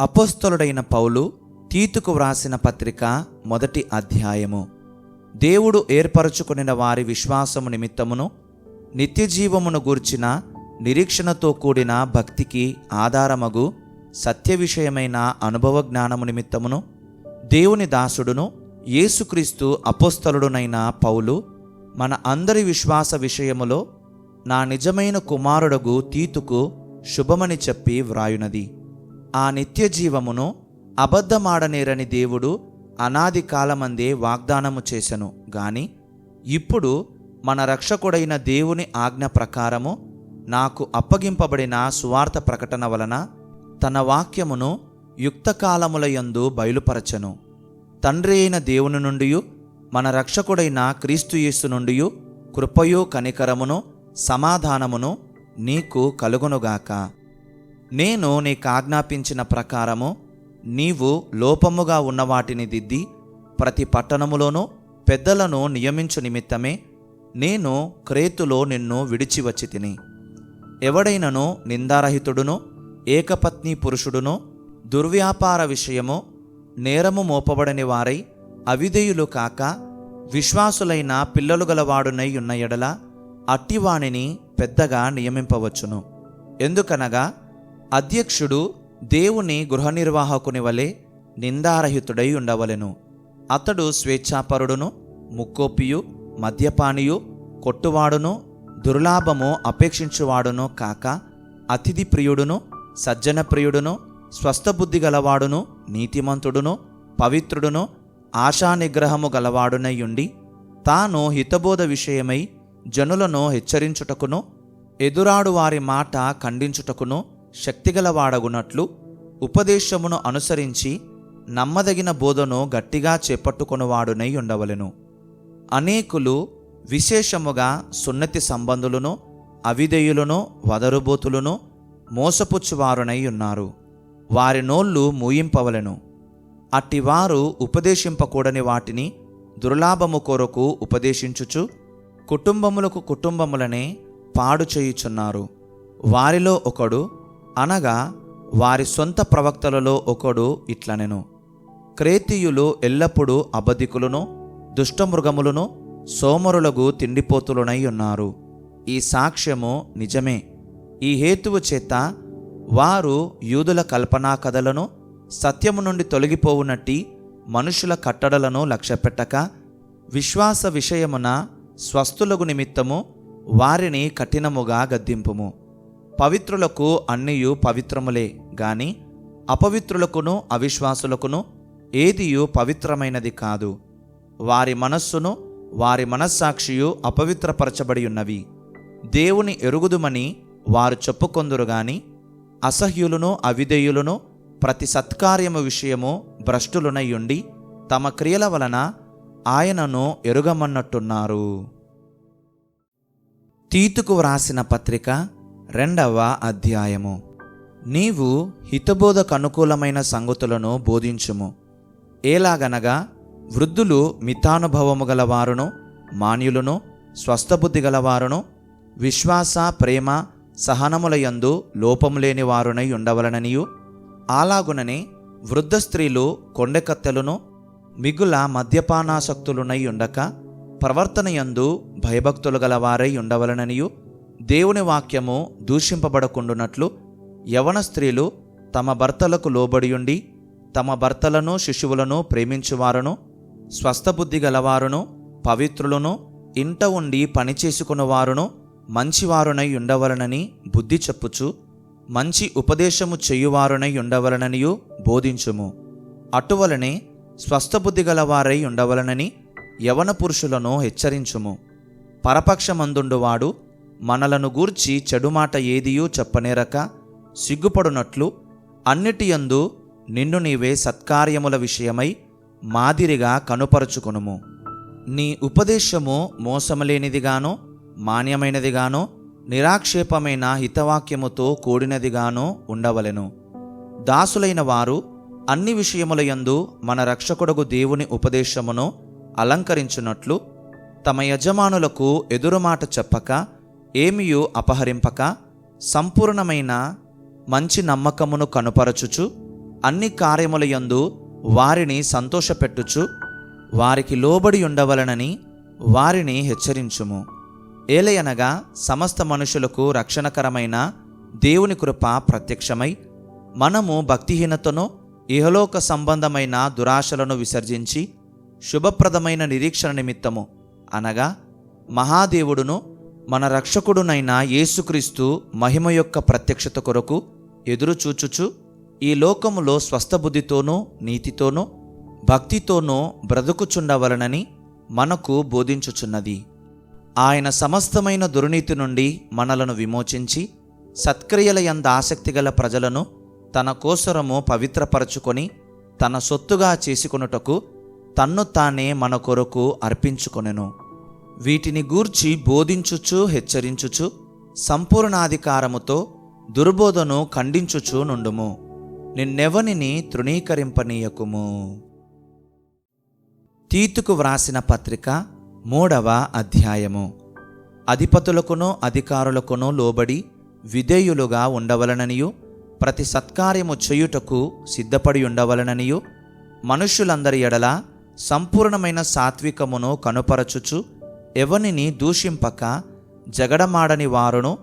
అపోస్తలుడైన పౌలు తీతుకు వ్రాసిన పత్రిక మొదటి అధ్యాయము. దేవుడు ఏర్పరచుకునిన వారి విశ్వాసము నిమిత్తమును నిత్యజీవమును గూర్చిన నిరీక్షణతో కూడిన భక్తికి ఆధారమగు సత్య విషయమైన అనుభవ జ్ఞానము నిమిత్తమును దేవుని దాసుడును యేసుక్రీస్తు అపోస్తలుడునైన పౌలు మన అందరి విశ్వాస విషయములో నా నిజమైన కుమారుడగు తీతుకు శుభమని చెప్పి వ్రాయునది. ఆ నిత్య జీవమును అబద్ధమాడనేరని దేవుడు అనాది కాలమందే వాగ్దానము చేసెను. గాని ఇప్పుడు మన రక్షకుడైన దేవుని ఆజ్ఞ ప్రకారము నాకు అప్పగింపబడిన సువార్త ప్రకటన వలన తన వాక్యమును యుక్తకాలములయందు బయలుపరచను. తండ్రి అయిన దేవుని నుండి మన రక్షకుడైన క్రీస్తుయేసు నుండి కృపయు కనికరమును సమాధానమును నీకు కలుగునుగాక. నేను నీకు ఆజ్ఞాపించిన ప్రకారము నీవు లోపముగా ఉన్న వాటిని దిద్ది ప్రతి పట్టణములోనూ పెద్దలను నియమించు నిమిత్తమే నేను క్రేతులో నిన్ను విడిచి వచ్చి తిని ఎవడైనను నిందారహితుడును ఏకపత్ని పురుషుడును దుర్వ్యాపార విషయము నేరము మోపబడని వారై అవిధేయులు కాక విశ్వాసులైన పిల్లలు గలవాడునై ఉన్న ఎడల అట్టివాణిని పెద్దగా నియమింపవచ్చును. ఎందుకనగా అధ్యక్షుడు దేవుని గృహ నిర్వాహకుని వలె నిందారహితుడై ఉండవలెను. అతడు స్వేచ్ఛాపరుడును ముక్కోపియు మద్యపానియు కొట్టువాడును దుర్లాభము అపేక్షించువాడును కాక అతిథి ప్రియుడును సజ్జన ప్రియుడును స్వస్థబుద్ధి గలవాడును నీతిమంతుడును పవిత్రుడును ఆశానిగ్రహము గలవాడునయ్యుండి తాను హితబోధ విషయమై జనులను హెచ్చరించుటకును ఎదురాడు వారి మాట ఖండించుటకును శక్తిగలవాడగునట్లు ఉపదేశమును అనుసరించి నమ్మదగిన బోధను గట్టిగా చేపట్టుకొనువాడునై ఉండవలెను. అనేకులు విశేషముగా సున్నతి సంబంధులను అవిధేయులను వదరుబోతులను మోసపుచ్చువారునై ఉన్నారు. వారి నోళ్ళు మూయింపవలెను. అట్టివారు ఉపదేశింపకూడని వాటిని దుర్లాభము కొరకు ఉపదేశించుచు కుటుంబములకు కుటుంబములనే పాడు చేయుచున్నారు. వారిలో ఒకడు అనగా వారి సొంత ప్రవక్తలలో ఒకడు ఇట్లనెను. క్రేతీయులు ఎల్లప్పుడూ అబధికులను దుష్టమృగములను సోమరులకు తిండిపోతులునై ఉన్నారు ఈ సాక్ష్యము నిజమే. ఈ హేతువు చేత వారు యూదుల కల్పనా కథలను సత్యము నుండి తొలగిపోవునట్టి మనుషుల కట్టడలను లక్ష్యపెట్టక విశ్వాస విషయమున స్వస్థులకు నిమిత్తము వారిని కఠినముగా గద్దింపుము. పవిత్రులకు అన్నియు పవిత్రములే గాని అపవిత్రులకును అవిశ్వాసులకును ఏదియు పవిత్రమైనది కాదు. వారి మనస్సును వారి మనస్సాక్షియు అపవిత్రపరచబడి ఉన్నవి దేవుని ఎరుగుదుమని వారు చెప్పుకొందురు గాని అసహ్యులను అవిధేయులను ప్రతి సత్కార్యము విషయము భ్రష్టులునయ్యుండి తమ క్రియల వలన ఆయనను ఎరుగమన్నట్టున్నారు. తీతుకు వ్రాసిన పత్రిక రెండవ అధ్యాయము. నీవు హితబోధకు అనుకూలమైన సంగతులను బోధించుము. ఏలాగనగా వృద్ధులు మితానుభవము గలవారును మాన్యులను స్వస్థబుద్ధి గలవారును విశ్వాస ప్రేమ సహనములయందు లోపము లేని వారునై ఉండవలననియు. అలాగుననే వృద్ధ స్త్రీలు కొండెకత్తెలను మిగుల మద్యపానాసక్తులునై ఉండక ప్రవర్తనయందు భయభక్తులు గలవారై ఉండవలననియు. దేవుని వాక్యము దూషింపబడకుండునట్లు యవన స్త్రీలు తమ భర్తలకు లోబడియుండి తమ భర్తలను శిశువులను ప్రేమించువారును స్వస్థబుద్ధి గలవారును పవిత్రులను ఇంట ఉండి పనిచేసుకున్నవారును మంచివారునై ఉండవలనని బుద్ధి చెప్పుచు మంచి ఉపదేశము చేయువారునై ఉండవలననియు బోధించుము. అటువలనే స్వస్థబుద్ధి గలవారై ఉండవలనని యవన పురుషులను హెచ్చరించుము. పరపక్షమందుండువాడు మనలను గూర్చి చెడుమాట ఏదియూ చెప్పనేరక సిగ్గుపడునట్లు అన్నిటియందు నిన్ను నీవే సత్కార్యముల విషయమై మాదిరిగా కనుపరుచుకొనుము. నీ ఉపదేశము మోసములేనిదిగానో మాన్యమైనదిగానో నిరాక్షేపమైన హితవాక్యముతో కూడినదిగానో ఉండవలెను. దాసులైన వారు అన్ని విషయములయందు మన రక్షకుడగు దేవుని ఉపదేశమును అలంకరించున్నట్లు తమ యజమానులకు ఎదురుమాట చెప్పక ఏమియు అపహరింపక సంపూర్ణమైన మంచి నమ్మకమును కనుపరచుచు అన్ని కార్యములయందు వారిని సంతోషపెట్టుచు వారికి లోబడి ఉండవలనని వారిని హెచ్చరించుము. ఏలయనగా సమస్త మనుషులకు రక్షణకరమైన దేవుని కృప ప్రత్యక్షమై మనము భక్తిహీనతను ఇహలోక సంబంధమైన దురాశలను విసర్జించి శుభప్రదమైన నిరీక్షణ నిమిత్తము అనగా మహాదేవుడును మన రక్షకుడునైన యేసుక్రీస్తు మహిమ యొక్క ప్రత్యక్షత కొరకు ఎదురుచూచుచు ఈ లోకములో స్వస్థబుద్ధితోనూ నీతితోనూ భక్తితోనూ బ్రతుకుచుండవలనని మనకు బోధించుచున్నది. ఆయన సమస్తమైన దుర్నీతి నుండి మనలను విమోచించి సత్క్రియల యంద ఆసక్తిగల ప్రజలను తన కోసరము పవిత్రపరచుకొని తన సొత్తుగా చేసుకొనుటకు తన్ను తానే మన కొరకు అర్పించుకొనెను. వీటిని గూర్చి బోధించుచు హెచ్చరించుచు సంపూర్ణాధికారముతో దుర్బోధను ఖండించుచు నుండుము. నిన్నెవనిని తృణీకరింపనీయకుము. తీతుకు వ్రాసిన పత్రిక మూడవ అధ్యాయము. అధిపతులకును అధికారులకును లోబడి విధేయులుగా ఉండవలననియు ప్రతి సత్కార్యము చేయుటకు సిద్ధపడి ఉండవలననియు మనుష్యులందరి ఎడల సంపూర్ణమైన సాత్వికమును కనుపరచుచు ఎవనిని దూషింపక జగడమాడని వారును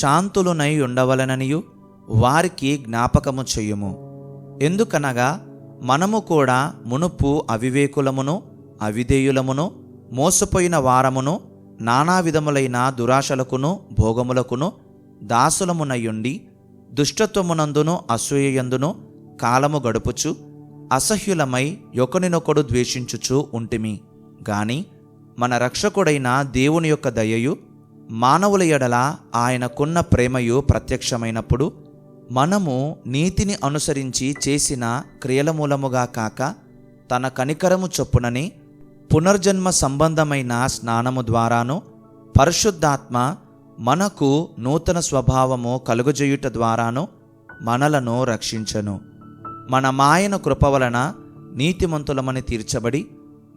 శాంతులునై ఉండవలననియు వారికి జ్ఞాపకము చెయ్యుము ఎందుకనగా మనము కూడా మునుపు అవివేకులమును అవిధేయులమును మోసపోయిన వారమును నానా విధములైన దురాశలకును భోగములకును దాసులమునయుండి దుష్టత్వమునందును అసూయయందును కాలము గడుపుచు అసహ్యులమై ఒకనినొకడు ద్వేషించుచు ఉంటిమి. గాని మన రక్షకుడైన దేవుని యొక్క దయయు మానవుల ఎడల ఆయనకున్న ప్రేమయు ప్రత్యక్షమైనప్పుడు మనము నీతిని అనుసరించి చేసిన క్రియల మూలముగా కాక తన కనికరము చొప్పునని పునర్జన్మ సంబంధమైన స్నానము ద్వారాను పరిశుద్ధాత్మ మనకు నూతన స్వభావము కలుగజేయుట ద్వారాను మనలను రక్షించను. మన మాయన కృప వలన నీతిమంతులమని తీర్చబడి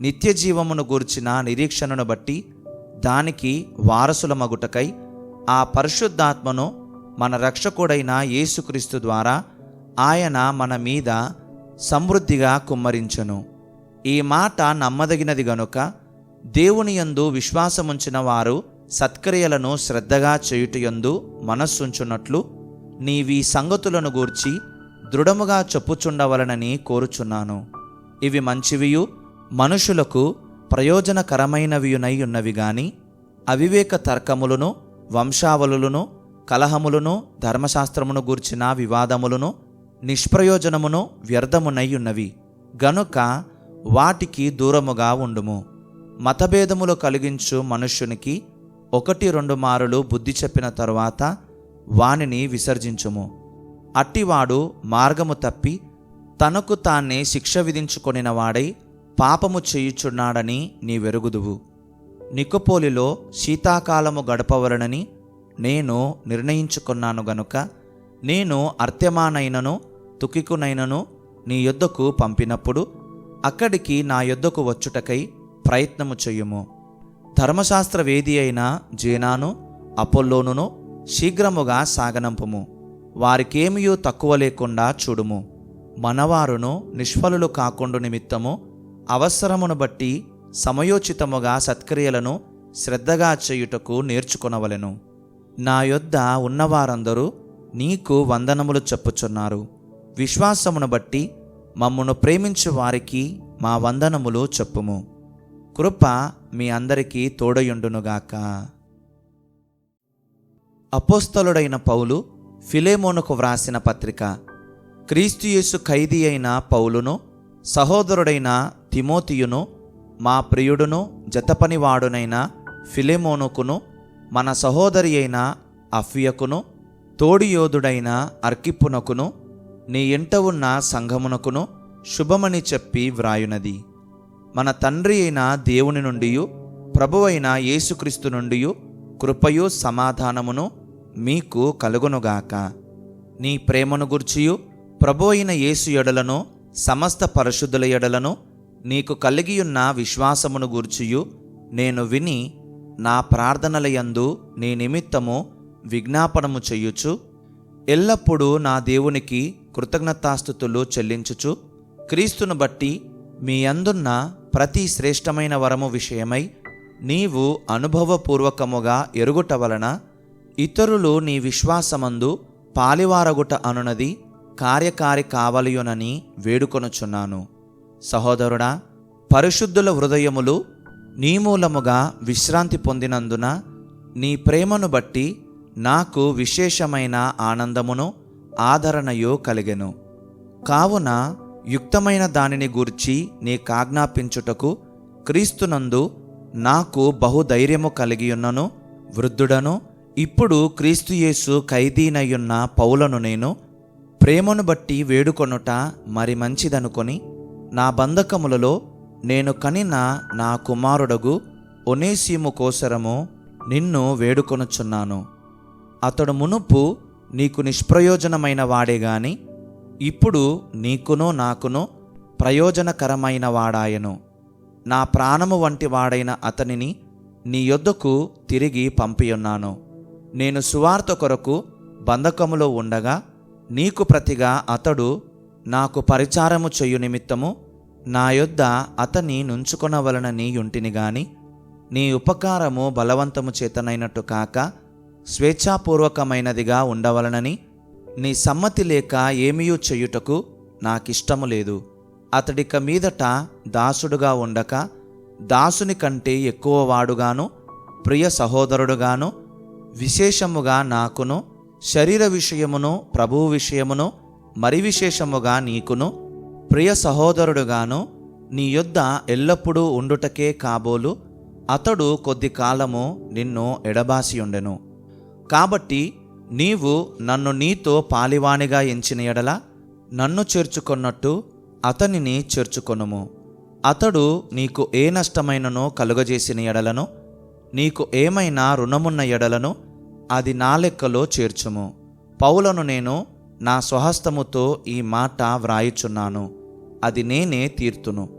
నిత్య జీవమును గూర్చిన నిరీక్షణను బట్టి దానికి వారసుల మగుటకై ఆ పరిశుద్ధాత్మను మన రక్షకుడైన యేసుక్రీస్తు ద్వారా ఆయన మన మీద సమృద్ధిగా కుమ్మరించను. ఈ మాట నమ్మదగినది గనుక దేవుని యందు విశ్వాసముంచిన వారు సత్క్రియలను శ్రద్ధగా చేయుటయందు మనస్సుంచున్నట్లు నీవి సంగతులను గూర్చి దృఢముగా చెప్పుచుండవలనని కోరుచున్నాను. ఇవి మంచివియు మనుషులకు ప్రయోజనకరమైనవియునై ఉన్నవి గాని అవివేక తర్కములను వంశావళులను కలహములను ధర్మశాస్త్రమును గూర్చిన వివాదములను నిష్ప్రయోజనమును వ్యర్థమునై ఉన్నవి గనుక వాటికి దూరముగా ఉండుము. మతభేదములు కలిగించు మనుష్యునికి ఒకటి రెండు మారులు బుద్ధి చెప్పిన తరువాత వానిని విసర్జించుము. అట్టివాడు మార్గము తప్పి తనకు తానే శిక్ష విధించుకొనిన వాడై పాపము చేయుచున్నాడని నీ వెరుగుదువు నికోపోలిలో శీతాకాలము గడపవలనని నేను నిర్ణయించుకున్నాను గనుక నేను అర్త్యమానైనను తుకికునైనను నీ యొద్దకు పంపినప్పుడు అక్కడికి నా యొద్దకు వచ్చుటకై ప్రయత్నము చెయ్యుము ధర్మశాస్త్ర వేది అయిన జీనాను అపోల్లోనును శీఘ్రముగా సాగనంపుము. వారికేమియూ తక్కువ లేకుండా చూడుము. మనవారును నిష్ఫలులు కాకుండా నిమిత్తము అవసరమును బట్టి సమయోచితముగా సత్క్రియలను శ్రద్ధగా చేయుటకు నేర్చుకొనవలెను. నా యొద్ద ఉన్నవారందరూ నీకు వందనములు చెప్పుచున్నారు. విశ్వాసమును బట్టి మమ్మును ప్రేమించు వారికి మా వందనములు చెప్పుము. కృప మీ అందరికీ తోడయుండునుగాక. అపోస్తలుడైన పౌలు ఫిలేమోనుకు వ్రాసిన పత్రిక. క్రీస్తుయేసు ఖైదీ అయిన పౌలును సహోదరుడైన తిమోతియును మా ప్రియుడును జతపనివాడునైన ఫిలెమోనుకును మన సహోదరి అయిన అఫియకును తోడియోధుడైన అర్కిప్పునకును నీ ఇంట ఉన్న సంఘమునకును శుభమని చెప్పి వ్రాయునది. మన తండ్రి అయిన దేవుని నుండి ప్రభువైన యేసుక్రీస్తు నుండి కృపయు సమాధానమును మీకు కలుగునుగాక. నీ ప్రేమను గుర్చియు ప్రభు అయిన యేసు ఎడలను సమస్త పరిశుద్ధుల ఎడలను నీకు కలిగియున్న విశ్వాసమును గూర్చియు. నేను విని నా ప్రార్థనలయందు నీ నిమిత్తము విజ్ఞాపనము చెయ్యుచు ఎల్లప్పుడూ నా దేవునికి కృతజ్ఞతాస్థుతులు చెల్లించుచు. క్రీస్తును బట్టి మీ అందున్న ప్రతి శ్రేష్టమైన వరము విషయమై నీవు అనుభవపూర్వకముగా ఎరుగుట వలన ఇతరులు నీ విశ్వాసమందు పాలివారగుట అనునది కార్యకారి కావలియునని వేడుకొనుచున్నాను. సహోదరుడా పరిశుద్ధుల హృదయములు నీ మూలముగా విశ్రాంతి పొందినందున నీ ప్రేమను బట్టి నాకు విశేషమైన ఆనందమును ఆదరణయు కలిగెను. కావున యుక్తమైన దానిని గూర్చి నీకాజ్ఞాపించుటకు క్రీస్తునందు నాకు బహుధైర్యము కలిగియున్నను వృద్ధుడను ఇప్పుడు క్రీస్తుయేసు ఖైదీనయ్యున్న పౌలను నేను ప్రేమను బట్టి వేడుకొనుట మరి మంచిదనుకొని నా బంధకములలో నేను కనిన నా కుమారుడగు ఒనేసీము కోసరము నిన్ను వేడుకొనుచున్నాను. అతడు మునుపు నీకు నిష్ప్రయోజనమైన వాడే గాని ఇప్పుడు నీకును నాకును ప్రయోజనకరమైన వాడాయను. నా ప్రాణము వంటి వాడైన అతనిని నీ యొద్దకు తిరిగి పంపియున్నాను. నేను సువార్త కొరకు బంధకములో ఉండగా నీకు ప్రతిగా అతడు నాకు పరిచారము చేయు నిమిత్తము నా యొద్ద అతని నుంచుకొనవలనని యుంటిని గాని నీ ఉపకారము బలవంతము చేతనైనట్టు కాక స్వేచ్ఛాపూర్వకమైనదిగా ఉండవలనని నీ సమ్మతి లేక ఏమీయూ చెయ్యుటకు నాకిష్టము లేదు. అతడిక మీదట దాసుడుగా ఉండక దాసుని కంటే ఎక్కువ వాడుగాను ప్రియ సహోదరుడుగాను విశేషముగా నాకును శరీర విషయమును ప్రభువు విషయమును మరి విశేషముగా నీకును ప్రియ సహోదరుడుగాను నీ యొద్ద ఎల్లప్పుడూ ఉండుటకే కాబోలు అతడు కొద్ది కాలము నిన్ను ఎడబాసి ఉండెను కాబట్టి నీవు నన్ను నీతో పాలివానిగా ఎంచిన ఎడల నన్ను చేర్చుకొన్నట్టు అతనిని చేర్చుకొనుము. అతడు నీకు ఏ నష్టమైననో కలుగజేసిన ఎడలను నీకు ఏమైనా రుణమున్న ఎడలను అది నా లెక్కలో చేర్చుము. పౌలను నేను నా స్వహస్తముతో ఈ మాట వ్రాయుచున్నాను. అది నేనే తీర్తును.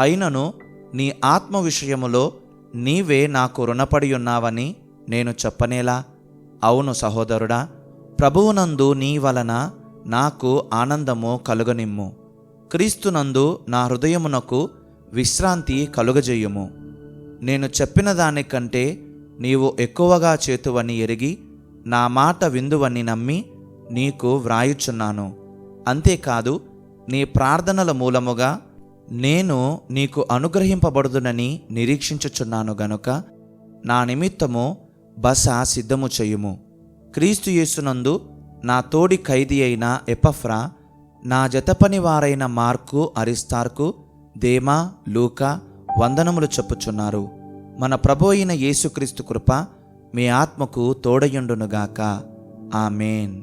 అయినను నీ ఆత్మ విషయములో నీవే నాకు రుణపడి ఉన్నావని నేను చెప్పనేలా? అవును సహోదరుడా ప్రభువునందు నీ వలన నాకు ఆనందము కలుగనిమ్ము. క్రీస్తునందు నా హృదయమునకు విశ్రాంతి కలుగజేయుము. నేను చెప్పిన దానికంటే నీవు ఎక్కువగా చేతువని ఎరిగి నా మాట విందువని నమ్మి నీకు వ్రాయుచున్నాను. అంతేకాదు నీ ప్రార్థనల మూలముగా నేను నీకు అనుగ్రహింపబడుదునని నిరీక్షించుచున్నాను గనుక నా నిమిత్తము బస సిద్ధము చేయుము. క్రీస్తు యేసునందు నా తోడి ఖైదీ అయిన ఎపఫ్రా నా జతపని వారైన మార్కు అరిస్తార్కు దేమా లూకా వందనములు చెప్పుచున్నారు. మన ప్రభు అయిన యేసుక్రీస్తు కృప మీ ఆత్మకు తోడయుండునుగాక. ఆమెన్.